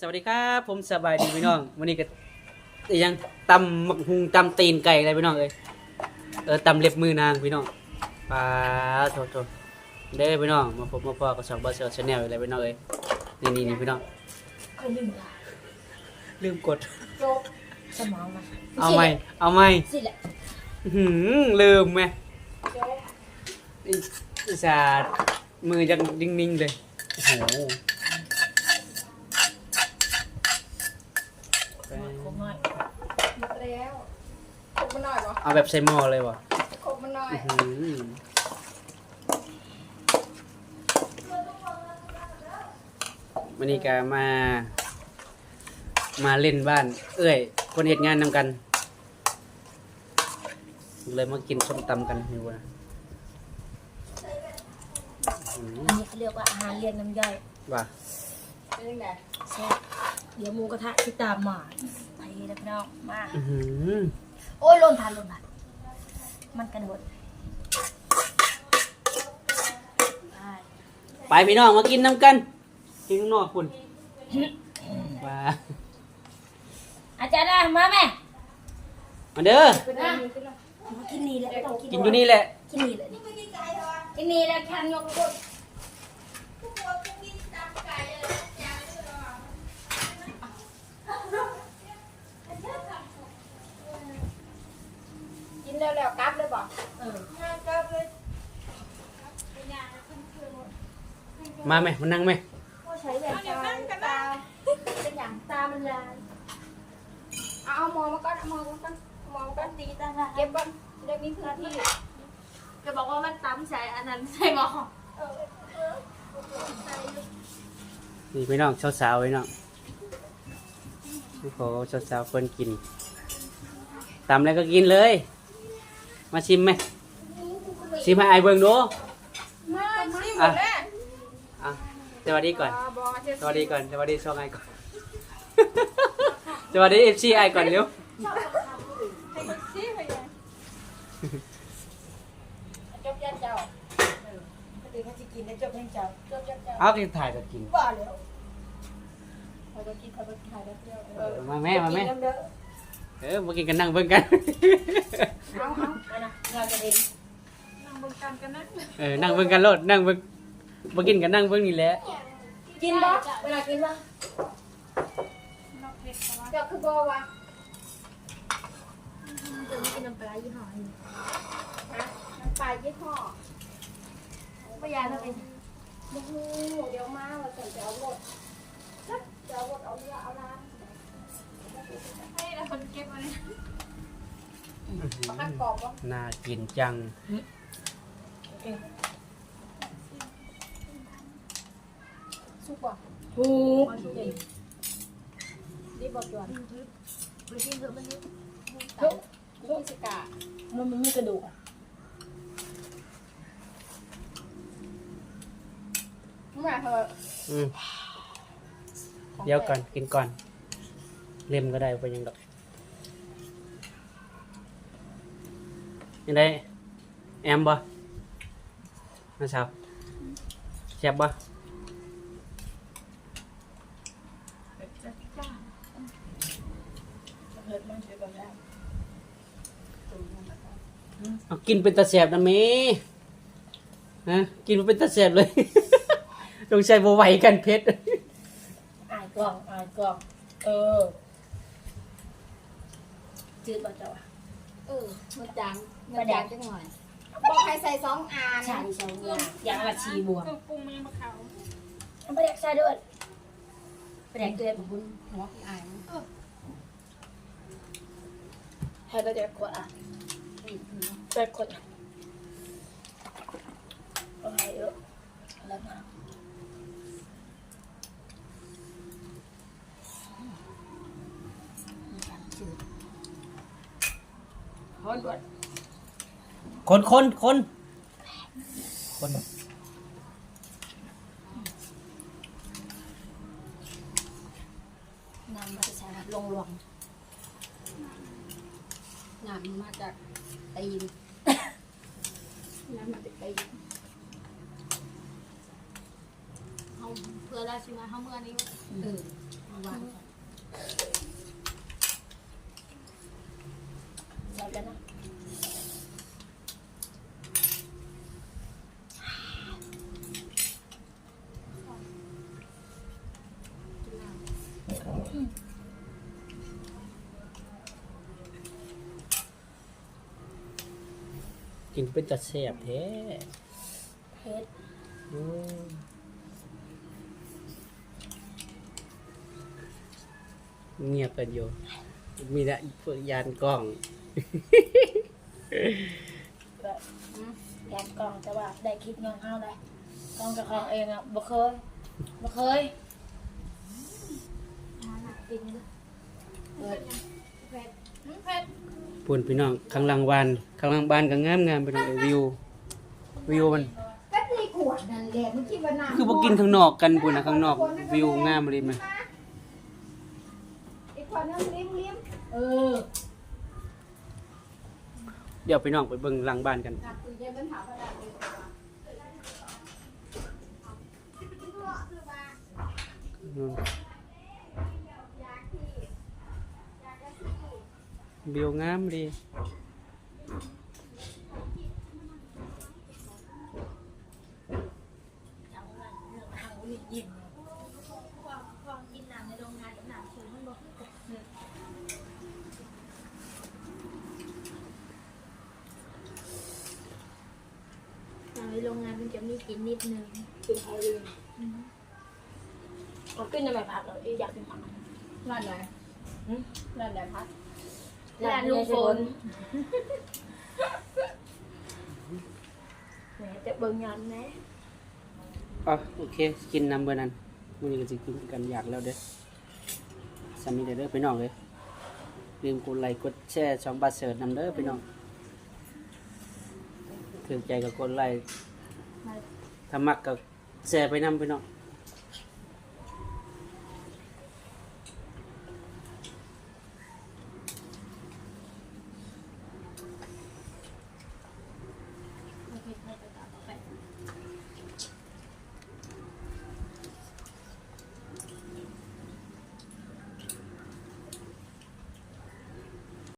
สวัสดีครับผมสบายดีพี่น้องวันนี้ก็ยังตำหมักหุงตำตีนไก่อะไรพี่น้องเอ้ยเออตำเล็บมือนางพี่น้องปลาโถโถเด้อพี่น้องมาพบมาพอกับสองบอสเซอร์ชาแนลอะไรพี่น้องเอ้ยนี่นี่นี่พี่น้องเคยลืมละลืมกดโรคสมองมาเอาไหมเอาไหมสิแหละอื้อหือลืมไหมโรคอุตส่าห์มือยังนิ่งๆเลยโอ้โห คงน้อย หมดแล้วครบมันหน่อยบ่ เอาแบบใส่หม้อเลยวะครบมันหน่อยอื้อหือวันนี้ก็มา มาเล่นบ้าน เอ้ย คนเหตุงานนำกัน เลยมากินส้มตำกันนี่วะอื้อหือันนี้เขาเรียกว่าอาหารเลี้ยงน้ำย่อยอว่าเป็นยังไงแซ่บเดี๋ยวหมูกระทะที่ตามมาไปแล้วพี่น้องมา อื้อหือ โอ้ยหล่นผ่านหล่นผ่านมันกระโดดไปไปพี่น้องมากินน้ำกันกินข้างนอกคุณว้าอาจารย์นะมาแม่มาเด้อเป็นยังไงขึ้นแล้วมากินนี่แหละต้องกินอยู่นี่แหละกินนี่แหละนี่กินนี่แหละแค่ยกกด แล้วแล้วกลับเลยบ่เออกลับเลยมาไหมมานั่งไหมก็ใช้แหวนตาตาเป็นอย่างตามันลายเอาเอาหมอมาก่อนเอาหมอมาก่อนเอาหมอมาก่อนตีตาลายเก็บก่อนจะได้มีพื้นที่จะบอกว่ามันตั้มใส่อันนั้นใส่หมอเออเออนี่พี่น้องสาวๆพี่น้องขอสาวๆเพิ่นกินตำแล้วก็กินเลย มาชิมไหมชิมให้ไอายเบิ่งดูมาชิมหมอะดแล้วอะสวัสดีก่อนบ่บ่เจ็บสวัสดีก่อน สวัสดีช่องไอก่อน สวัสดีเอฟซีไอก่อนเร็วชิมไปยังจบยันเจ้าปกติเขาจะกินแล้วจบให้เจ้าจบยันเจ้าเอากินถ่ายกันกินบ้าแล้วเขาจะกินเขาจะถ่ายแล้วเที่ยวเอเอออมาแม่มาแม่ กินน้ำเด้อ เออมากินกันนั่งเบิ่งกัน เอาเอามานะเราจะเองนั่งบนกันกันนะเออ นั่งเบิ่งกันโลด นั่งเบิ่งมากินกันนั่งเบิ่งนี่แหละ กินบ่เวลากินบ่เจ้าคือบ่วะจะไม่กินน้ำปลายี่ห้อนี้ฮะน้ำปลายี่ห้อไม่ยาเราเป็นโอ้โหเดี๋ยวมาว่าจะเอาหมดจะเอาหมดเอาเรือเอาล้านให้แล้ว คนเก็บมาเนี่ยประกันกรอบบ่น่ากินจัง สุกบ่ถูกมาสุกดีดีบ่จวนไปกินเถอะมันนี่ทุกทุกสิกามันมันมีกระดูกอะมาเถอะอืมเดี๋ยวก่อนกินก่อน เล่มก็ได้ไปยังดอก ยังได้แอมบ่มาสาวแซ่บบ่เช่วยกันได้เอากินเป็นตาแซ่บนะเมฮะกินมันเป็นตาแซ่บเลยต้องใช้บ่ไหวกันเพชรอายกล่องอายกล่อง เออจืดบ่เจ้าอะเออมันจา งมันจางจังหน่อยบอกให้ใส่สองอันชาดิฉันเนี่ยอย่างละชีบวกเครื่องปรุงมันยังมาเขามันไปแดกชาด้วยไปแดกตัวเองบุญหัวอายให้เราจะกดอะไปกดเอาให้เยอะแล้วมาจืดฮอนด่วน คนคนคนคนน้ำมันจะใช้แบบลงรวงงานมันมาจากตีนงานมาจากตีนเอาเพื่อราชิมาเขาเมื่อนี้เอออ๋อหวาน กินเป็นตะแซ่บแท้เผ็ดโอ้เงียบกันอยู่ มีแต่พวกยานกล้อง ก็อืมแกนกล่องแต่ว่าได้คลิปเงินเข้าได้กล่องเจะของเองอะบ่เคยบ่เคยหาหนักกินเลยเออเผ็ดอืมเผ็ด พูนพี่น้องข้างหล่างบ้านข้างหล่างบ้านก็งามงามไปเลยวิววิวมันก็มีขวดนั่นแหละเมื่อกี้ว่าน้ำคือบ่กินข้างนอกกันพูนนะข้างนอกวิวงามเลยมันอีกขวดนึงลิ้มลิ้มเออเดี๋ยวพี่น้องไปเบิ่งหลังบ้านกันอเย็นมัามกินน้ำในโรงงานกับน้ำสูงมันบ่คือกันเออน้ำในโรงงานมันจะมีกลินนิดนึงกินไทยเลยผมกินในแบบผักเลยอยากกินผักร้านไหนหืมร้านไหนพั กร้านลุงฝนแหมจะเบิ่งยันแหนะอะโอเค กินน้ำเบอร์นั้นมื้อนี้ก็สิกินกันอยากแล้วเด้อสามีเด้อเด้อพี่น้องเลยลืมกดไลค์กดแชร์ช่องบัสเสิร์ตนำเด้อพี่น้องถือใจก็กดไลค์ถ้ามักก็แชร์ไปนำพี่น้อง